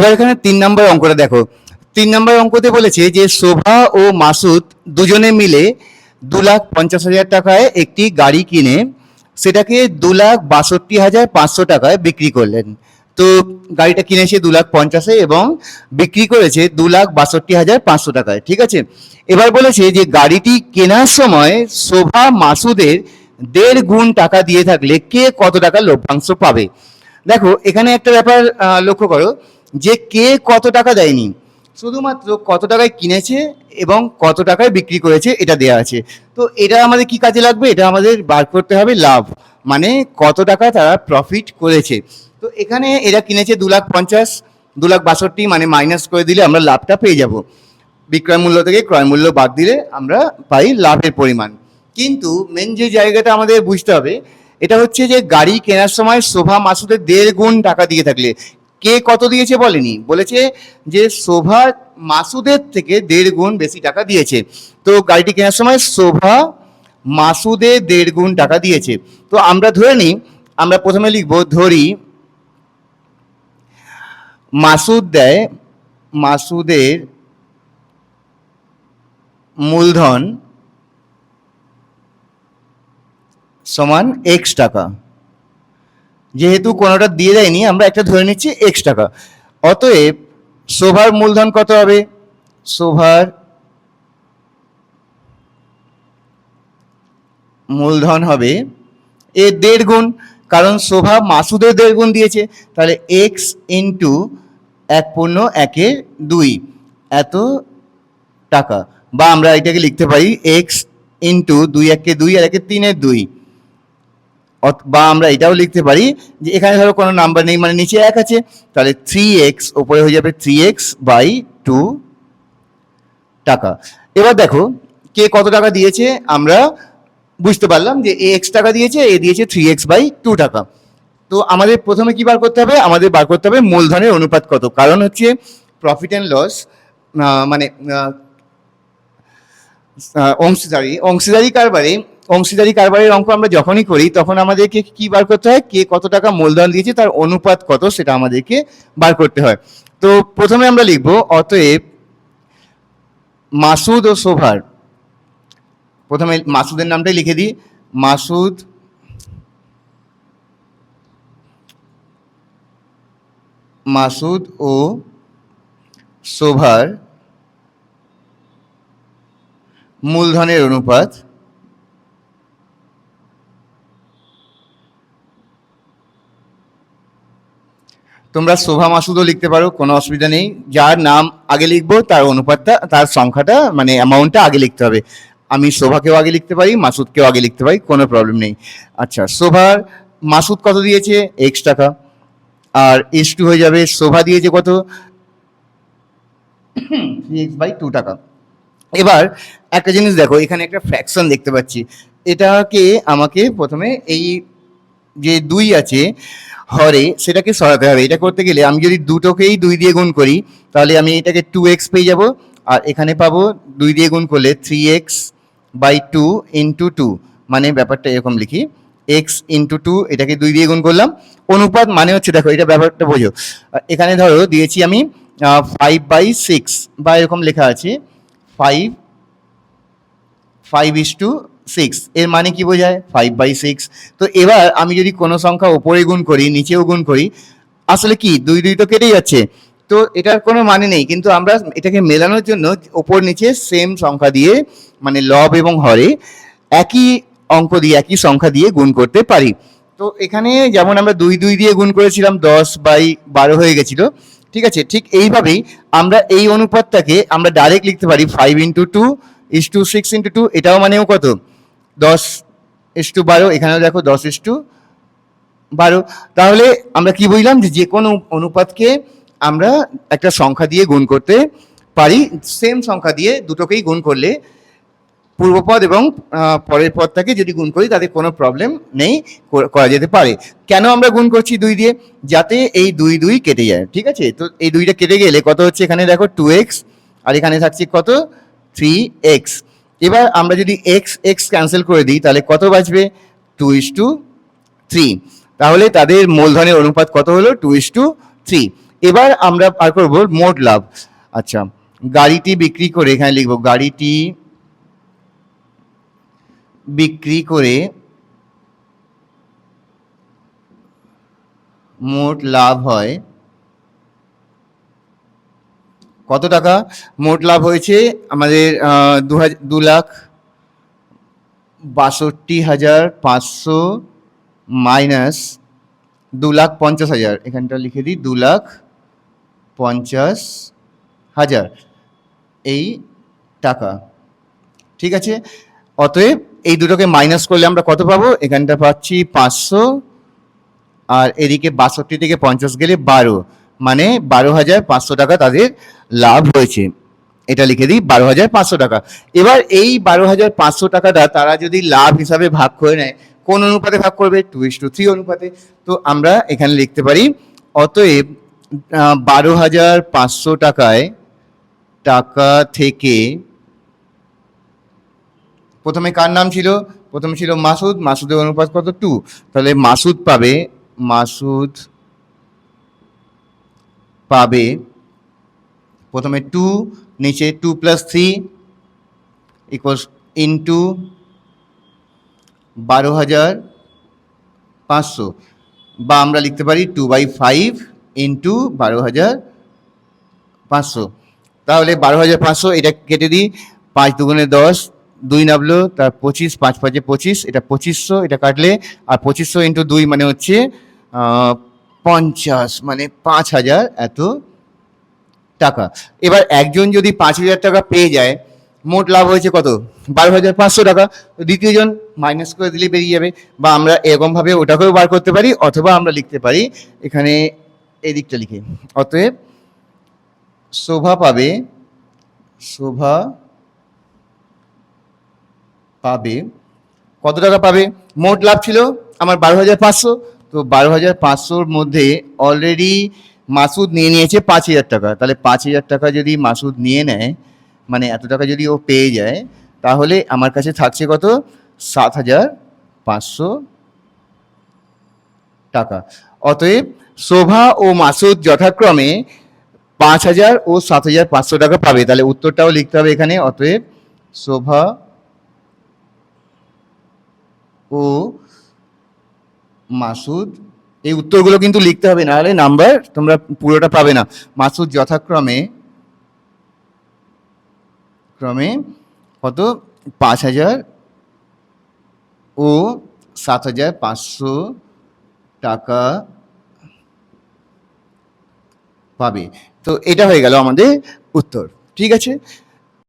এবার এখানে তিন নম্বর অঙ্কটা দেখো। তিন নম্বর অঙ্কতে বলেছে যে শোভা ও মাসুদ দুজনে মিলে দু লাখ পঞ্চাশ হাজার টাকায় একটি গাড়ি কিনে সেটাকে দু লাখ বাষট্টি হাজার পাঁচশো টাকায় বিক্রি করলেন। তো গাড়িটা কিনেছে দু লাখ পঞ্চাশে এবং বিক্রি করেছে দু লাখ বাষট্টি হাজার পাঁচশো টাকায়, ঠিক আছে? এবার বলেছে যে গাড়িটি কেনার সময় শোভা মাসুদের দেড় গুণ টাকা দিয়ে থাকলে কে কত টাকা লভ্যাংশ পাবে? দেখো, এখানে একটা ব্যাপার লক্ষ্য করো। যে কে কত টাকা দেয়নি, শুধুমাত্র কত টাকায় কিনেছে এবং কত টাকায় বিক্রি করেছে এটা দেওয়া আছে। তো এটা আমাদের কি কাজে লাগবে? এটা আমাদের বার করতে হবে লাভ মানে কত টাকা তারা প্রফিট করেছে। তো এখানে এরা কিনেছে দু লাখ পঞ্চাশ, দু লাখ বাষট্টি মানে মাইনাস করে দিলে আমরা লাভটা পেয়ে যাব। বিক্রয় মূল্য থেকে ক্রয় মূল্য বাদ দিলে আমরা পাই লাভের পরিমাণ। কিন্তু মেন যে জায়গাটা আমাদের বুঝতে হবে, এটা হচ্ছে যে গাড়ি কেনার সময় শোভা মাসুদের দেড় গুণ টাকা দিয়ে থাকলে। কে কত দিয়েছে বলেনি? বলেছে যে শোভা মাসুদের থেকে দেড় গুণ বেশি টাকা দিয়েছে। তো গাড়িটি কেনার সময় শোভা মাসুদে দেড় গুণ টাকা দিয়েছে। তো আমরা ধরে নিই, আমরা প্রথমে লিখব, ধরি, মাসুদ দেয় মাসুদের মূলধন সমান এক্স টাকা। যেহেতু কোনোটা দিয়ে দেয়নি, আমরা একটা ধরে নিচ্ছি এক্স টাকা। অতএব শোভার মূলধন কত হবে? শোভার মূলধন হবে এর দেড় গুণ, কারণ শোভা মাসুদের দেড় গুণ দিয়েছে। তাহলে এক্স ইন্টু এক পূর্ণ একের দুই, এত টাকা। বা আমরা এটাকে লিখতে পারি এক্স ইন্টু দুই একে দুই আর একে তিনের দুই। বা আমরা এটাও লিখতে পারি যে এখানে ধরো কোনো নাম্বার নেই মানে নিচে এক আছে, তাহলে থ্রি এক্স ওপরে হয়ে যাবে থ্রি এক্স বাই টু টাকা। এবার দেখো, কে কত টাকা দিয়েছে আমরা বুঝতে পারলাম যে এ এক্স টাকা দিয়েছে, এ দিয়েছে থ্রি এক্স বাই টু টাকা। তো আমাদের প্রথমে কি বার করতে হবে? আমাদের বার করতে হবে মূলধনের অনুপাত কত। কারণ হচ্ছে প্রফিট অ্যান্ড লস মানে অংশীদারি অংশীদারি কারবারে অংশীদারি কারবারের অঙ্ক আমরা যখনই করি, তখন আমাদেরকে কি বার করতে হয়? কে কত টাকা মূলধন দিয়েছে, তার অনুপাত কত সেটা আমাদেরকে বার করতে হয়। তো প্রথমে আমরা লিখব, অতএব মাসুদ ও শোভার প্রথমে মাসুদের নামটাই লিখে দিই। মাসুদ মাসুদ ও শোভার মূলধনের অনুপাত তোমরা শোভা মাসুদও লিখতে পারো, কোনো অসুবিধা নেই। যার নাম আগে লিখব, তার অনুপাতটা, তার সংখ্যাটা মানে অ্যামাউন্টটা আগে লিখতে হবে। আমি শোভাকেও আগে লিখতে পারি, মাসুদকেও আগে লিখতে পারি, কোনো প্রবলেম নেই। আচ্ছা শোভার মাসুদ কত দিয়েছে? এক্স টাকা। আর এস টু হয়ে যাবে শোভা দিয়েছে কত? থ্রি এক্স বাই টু টাকা। এবার একটা জিনিস দেখো, এখানে একটা ফ্র্যাকশন দেখতে পাচ্ছি। এটাকে আমাকে প্রথমে এই যে দুই আছে, হরে, সেটাকে সরাতে হবে। এটা করতে গেলে আমি যদি দুটোকেই দুই দিয়ে গুণ করি, তাহলে আমি এটাকে টু এক্স পেয়ে যাব। আর এখানে পাবো দুই দিয়ে গুণ করলে three x by two into two মানে ব্যাপারটা এরকম লিখি। এক্স ইন্টু টু এটাকে দুই দিয়ে গুণ করলাম। অনুপাত মানে হচ্ছে, দেখো, এটা ব্যাপারটা বোঝো। এখানে ধরো, দিয়েছি আমি ফাইভ বাই সিক্স বা এরকম লেখা আছে five five is two six এর মানে কি বোঝায়? ফাইভ বাই সিক্স তো এবার আমি যদি কোনো সংখ্যা ওপরে গুণ করি, নিচেও গুণ করি, আসলে কি? দুই দুই তো কেটেই যাচ্ছে। তো এটার কোনো মানে নেই, কিন্তু আমরা এটাকে মেলানোর জন্য ওপর নিচে সেম সংখ্যা দিয়ে মানে লব এবং হরে একই অঙ্ক দিয়ে, একই সংখ্যা দিয়ে গুণ করতে পারি। তো এখানে যেমন আমরা দুই দুই দিয়ে গুণ করেছিলাম, দশ বাই বারো হয়ে গেছিল, ঠিক আছে? ঠিক এইভাবেই আমরা এই অনুপাতটাকে আমরা ডাইরেক্ট লিখতে পারি five into two is two six into two এটাও মানেও কত? দশ ইস টু বারো, এখানেও দেখো দশ ইস টু বারো। তাহলে আমরা কি বুঝলাম যে যে কোনো অনুপাতকে আমরা একটা সংখ্যা দিয়ে গুণ করতে পারি সেম সংখ্যা দিয়ে দুটোকেই গুণ করলে পূর্বপদ এবং পরের পদটাকে যদি গুণ করি তাতে কোনো প্রবলেম নেই করা যেতে পারে। কেন আমরা গুণ করছি দুই দিয়ে? যাতে এই দুই দুই কেটে যায়, ঠিক আছে? তো এই দুইটা কেটে গেলে কত হচ্ছে এখানে দেখো টু এক্স আর এখানে থাকছে কত? থ্রি এক্স এবার আমরা যদি এক্স এক্স ক্যান্সেল করে দিই, তাহলে কত বাঁচবে? টু ইস টু থ্রি তাহলে তাদের মূলধনের অনুপাত কত হলো? টু ইস টু থ্রি এবার আমরা বার করব মোট লাভ। আচ্ছা গাড়িটি বিক্রি করে এখানে লিখব, গাড়িটি বিক্রি করে মোট লাভ হয় কত টাকা? মোট লাভ হয়েছে আমাদের দু দু লাখ বাষট্টি হাজার পাঁচশো মাইনাস দু লাখ পঞ্চাশ হাজার। এখানটা লিখে দিই, দু লাখ পঞ্চাশ হাজার। এই টাকা। ঠিক আছে? অতএব এই দুটোকে মাইনাস করলে আমরা কত পাবো? এখানটা পাচ্ছি পাঁচশো আর এদিকে বাষট্টি থেকে পঞ্চাশ গেলে বারো। মানে বারো হাজার পাঁচশো টাকা তাদের লাভ হয়েছে। এটা লিখে দিই, বারো হাজার পাঁচশো টাকা। এবার এই বারো হাজার পাঁচশো টাকাটা তারা যদি লাভ হিসাবে ভাগ করে নেয়, কোন অনুপাতে ভাগ করবে? টু ইস টু থ্রি অনুপাতে। তো আমরা এখানে লিখতে পারি, অতএব বারো হাজার পাঁচশো টাকায় টাকা থেকে, প্রথমে কার নাম ছিল? প্রথমে ছিল মাসুদ, মাসুদের অনুপাত কত? টু। তাহলে মাসুদ পাবে, মাসুদ পাবে। প্রথমে টু নিচে two plus three equals into বারো হাজার পাঁচশো। বা আমরা লিখতে পারি টু বাই ফাইভ ইন্টু বারো হাজার পাঁচশো। তাহলে বারো হাজার পাঁচশো এটা কেটে দিই, পাঁচ দুগুণে দশ, দুই নামলো তার পঁচিশ, পাঁচ পাঁচে পঁচিশ, এটা পঁচিশশো, এটা কাটলে, আর পঁচিশশো ইন্টু দুই মানে হচ্ছে পঞ্চাশ মানে পাঁচ হাজার এত টাকা। এবার একজন যদি পাঁচ হাজার টাকা পেয়ে যায়, মোট লাভ হয়েছে কত? বারো হাজার পাঁচশো টাকা। দ্বিতীয়জন মাইনাস করে দিলে বেরিয়ে যাবে, বা আমরা এরকমভাবে ওটাকেও বার করতে পারি, অথবা আমরা লিখতে পারি, এখানে এই দিকটা লিখে। অতএব শোভা পাবে শোভা পাবে, কত টাকা পাবে? মোট লাভ ছিল আমার বারো হাজার পাঁচশো। তো বারো হাজার পাঁচশোর মধ্যে অলরেডি মাসুদ নিয়ে নিয়েছে পাঁচ হাজার টাকা। তাহলে পাঁচ হাজার টাকা যদি মাসুদ নিয়ে নেয় মানে এত টাকা যদি ও পেয়ে যায়, তাহলে আমার কাছে থাকছে কত? সাত হাজার পাঁচশো টাকা। অতএব শোভা ও মাসুদ যথাক্রমে পাঁচ হাজার ও সাত হাজার পাঁচশো টাকা পাবে। তাহলে উত্তরটাও লিখতে হবে এখানে। অতএব শোভা ও মাসুদ, এই উত্তরগুলো কিন্তু লিখতে হবে, না হলে নাম্বার তোমরা পুরোটা পাবে না। মাসুদ যথাক্রমে, ক্রমে কত? পাঁচ হাজার ও সাত হাজার পাঁচশো টাকা পাবে। তো এটা হয়ে গেল আমাদের উত্তর, ঠিক আছে?